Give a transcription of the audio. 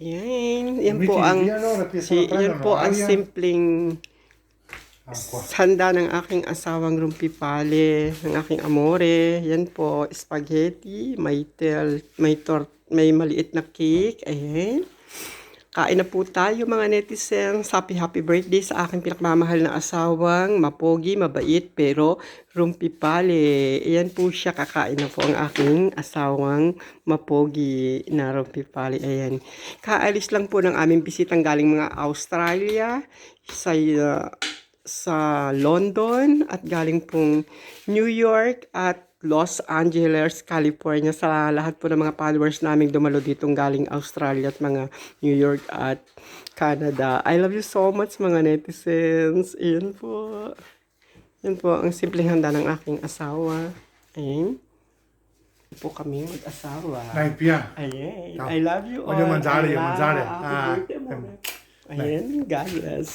Yan, yan po ang che si, yan po ang simpleng Acqua. handa ng aking asawang rumpipale, ng aking amore. Yan po, spaghetti, may tel, may tort, may maliit na cake. Ayan. Kain na po tayo mga netizens. Happy happy birthday sa aking pinakmamahal na asawang mapogi, mabait, pero rumpipale. Ayan po siya, kakain na po ang aking asawang mapogi na rumpipale. Ayan. Kaalis lang po ng aming bisitang galing mga Australia sa uh, sa London at galing pong New York at Los Angeles, California sa lahat po ng mga followers naming dumalo ditong galing Australia at mga New York at Canada. I love you so much mga netizens. Iyan po. Yan po ang simpleng handa ng aking asawa. Ayan. Po kami mag-asawa. Dai, Pia. Ayan. I love you all. Voglio mangiare, I io, love- mangiare. Happy Ah, amore. Ayan. Bless.